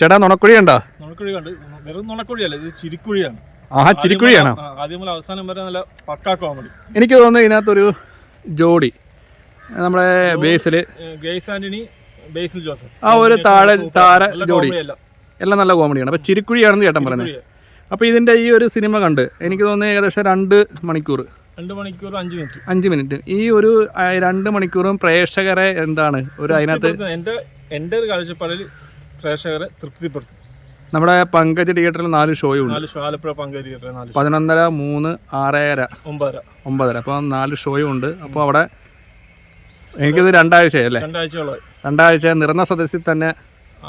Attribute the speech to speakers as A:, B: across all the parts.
A: ചേട്ടാ നുണക്കുഴി ഉണ്ടോ
B: നുണക്കുഴി കണ്ട് വെറും നുണക്കുഴിയല്ല ഇത് ചിരിക്കുഴിയാണ്.
A: ആഹാ ചിരിക്കുഴിയാണോ?
B: ആ, ആദ്യം മുതൽ അവസാനം വരെ നല്ല പക്കാ കോമഡി
A: എനിക്ക് തോന്നുന്നു ഇതിനകത്തൊരു ജോഡി. നമ്മുടെ ബേസിൽ
B: ഗെയ്സ് ആന്റണി ബേസിൽ ജോസഫ്.
A: ആ ഒരു താഴെ താര ജോഡി. എല്ലാം നല്ല കോമഡിയാണ് അപ്പോൾ ചിരിക്കുഴിയാണെന്ന് ചേട്ടൻ പറഞ്ഞത്
B: അപ്പൊ
A: അപ്പോൾ ഇതിന്റെ ഈ ഒരു സിനിമ കണ്ട് എനിക്ക് തോന്നുന്നു ഏകദേശം രണ്ട് മണിക്കൂർ.
B: രണ്ട് മണിക്കൂർ അഞ്ച് മിനിറ്റ്.
A: അഞ്ച് മിനിറ്റ്. ഈ ഒരു രണ്ട് മണിക്കൂറും പ്രേക്ഷകരെ എന്താണ്? ഒരു അതിനകത്ത്
B: എന്റെ എന്റെ ഒരു കാഴ്ചപ്പാടിൽ പ്രേക്ഷകരെ തൃപ്തിപ്പെടുത്തും.
A: നമ്മുടെ പങ്കജ് തിയേറ്ററിൽ നാല് ഷോയും ഉണ്ട്.
B: നാല് ഷോ ആലപ്പുഴ പങ്കുവരികട്ടെ നാല് ഷോ.
A: പതിനൊന്നര മൂന്ന് ആറര
B: ഒമ്പതര.
A: ഒമ്പതര. അപ്പോൾ നാല് ഷോയും ഉണ്ട്. അപ്പോൾ അവിടെ എനിക്കിത് രണ്ടാഴ്ചയല്ലേ
B: രണ്ടാഴ്ചയോളമായി.
A: രണ്ടാഴ്ച നിറഞ്ഞ സദസ്സിൽ തന്നെ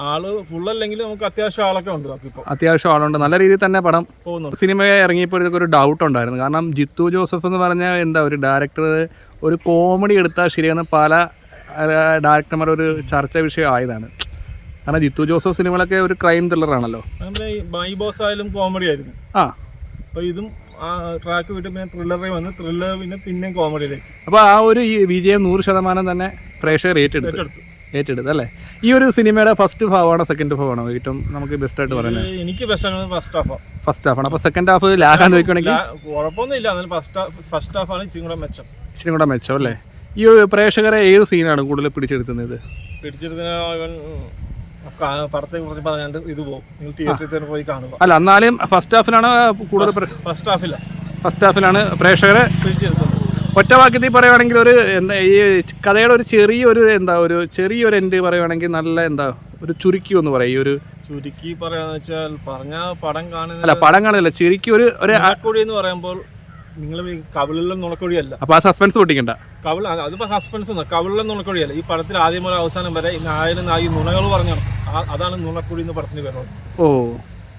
B: ആൾ ഫുള്ളല്ലെങ്കിൽ നമുക്ക് അത്യാവശ്യം ആളൊക്കെ ഉണ്ട് നമുക്കിപ്പോൾ
A: അത്യാവശ്യം ആളുണ്ട്. നല്ല രീതിയിൽ തന്നെ പടം
B: പോകുന്നുണ്ട്.
A: സിനിമയെ ഇറങ്ങിയപ്പോഴത്തേക്ക് ഒരു ഡൗട്ട് ഉണ്ടായിരുന്നു. കാരണം ജിത്തു ജോസഫ് എന്ന് പറഞ്ഞ എന്താ ഒരു ഡയറക്ടർ ഒരു കോമഡി എടുത്താൽ ശരിയെന്ന് പല ഡയറക്ടർമാർ ഒരു ചർച്ച വിഷയം ആയതാണ്. കാരണം ജിത്തു ജോസഫ് സിനിമകളൊക്കെ ഒരു ക്രൈം ത്രില്ലറാണല്ലോ
B: ബൈ ബോസ് ആയാലും കോമഡി ആയിരുന്നു
A: ആ.
B: അപ്പോൾ ഇതും ആ ട്രാക്ക് വിട്ട് പിന്നെ ത്രില്ലറിൽ വന്ന് ത്രില്ലർ പിന്നെ പിന്നെയും കോമഡിയിലേക്ക്
A: അപ്പോൾ ആ ഒരു ഈ വിജയം നൂറ് ശതമാനം തന്നെ പ്രേക്ഷകർ ഏറ്റെടുത്തു.
B: ഏറ്റെടുത്തു.
A: അല്ലേ? ഈ ഒരു സിനിമയുടെ ഫസ്റ്റ് ഭാഗമാണോ സെക്കൻഡ് ഭാഗമാണോ? ഏറ്റവും നമുക്ക് ബെസ്റ്റ് ആയിട്ട് പറയുന്നത്.
B: എനിക്ക് ബെസ്റ്റ് ആണ് ഫസ്റ്റ് ഹാഫാണ്
A: ഫസ്റ്റ് ഹാഫാണ് അപ്പോൾ സെക്കൻഡ് ഹാഫ് ലാഗാന്ന് ചോദിക്കുകയാണെങ്കിൽ
B: കുഴപ്പമൊന്നുമില്ല. എന്നാലും ഫസ്റ്റ് ഹാഫ് ഫസ്റ്റ് ഹാഫാണ് ഇച്ചിരി കൂടെ മെച്ചം.
A: ഇച്ചിരി കൂടെ മെച്ചം അല്ലേ? ഈ പ്രേക്ഷകരെ ഏത് സീനാണ് കൂടുതൽ പിടിച്ചെടുക്കുന്നത്
B: പിടിച്ചെടുത്തിന് ഇവൻ പടത്തെ കുറിച്ച് പറഞ്ഞാണ്ട് ഇത് പോകും. നിങ്ങൾ തിയേറ്ററിൽ തന്നെ പോയി കാണുക.
A: അല്ല എന്നാലും ഫസ്റ്റ് ഹാഫിലാണ് കൂടുതൽ
B: ഫസ്റ്റ് ഹാഫില്ല
A: ഫസ്റ്റ് ഹാഫിലാണ് പ്രേക്ഷകരെ ഒറ്റ വാക്യത്തിൽ പറയുവാണെങ്കിൽ ഒരു എന്താ ഈ കഥയുടെ ഒരു ചെറിയൊരു എന്താ ഒരു ചെറിയൊരു എൻഡ് പറയുവാണെങ്കിൽ നല്ല എന്താ ഒരു ചുരുക്കി ഒന്ന് പറയും ഈ ഒരു
B: ചുരുക്കി പറയാന്ന് വെച്ചാൽ പറഞ്ഞ പടം
A: അല്ല പടം കാണില്ല ചുരുക്കി ഒരു ഒരു
B: എന്ന് പറയുമ്പോൾ നിങ്ങൾ കവിളിലെ നുണക്കുഴിയല്ല.
A: അപ്പോൾ ആ സസ്പെൻസ് പൊട്ടിക്കണ്ട.
B: കവിൾ അത് അതിപ്പോ സസ്പെൻസ് കവിളിലെ നുണക്കുഴിയല്ല. ഈ പടത്തിൽ ആദ്യം മുതൽ അവസാനം വരെ നായരും നായി നുണകൾ പറഞ്ഞാണ്. അതാണ് നുണക്കുഴി എന്ന് പടത്തിന് വരുന്നത്.
A: ഓ.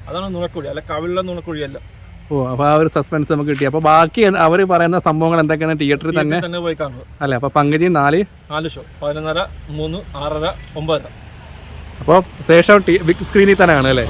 B: അതാണ് നുണക്കുഴി. അല്ല കവിളിലെ നുണക്കുഴിയല്ല.
A: ഓ അപ്പോൾ ആ ഒരു സസ്പെൻസ് നമുക്ക് കിട്ടി. അപ്പോൾ ബാക്കി അവർ പറയുന്ന സംഭവങ്ങൾ എന്തൊക്കെയാണ്? തിയേറ്ററിൽ തന്നെ?
B: തന്നെ പോയി കാണുന്നത്.
A: അല്ലേ അപ്പോൾ പങ്കജി നാല്.
B: നാല് ഷോ പതിനൊന്നര മൂന്ന് ആറര ഒമ്പതര.
A: അപ്പോൾ ശേഷം ബിഗ് സ്ക്രീനിൽ തന്നെ കാണും അല്ലേ?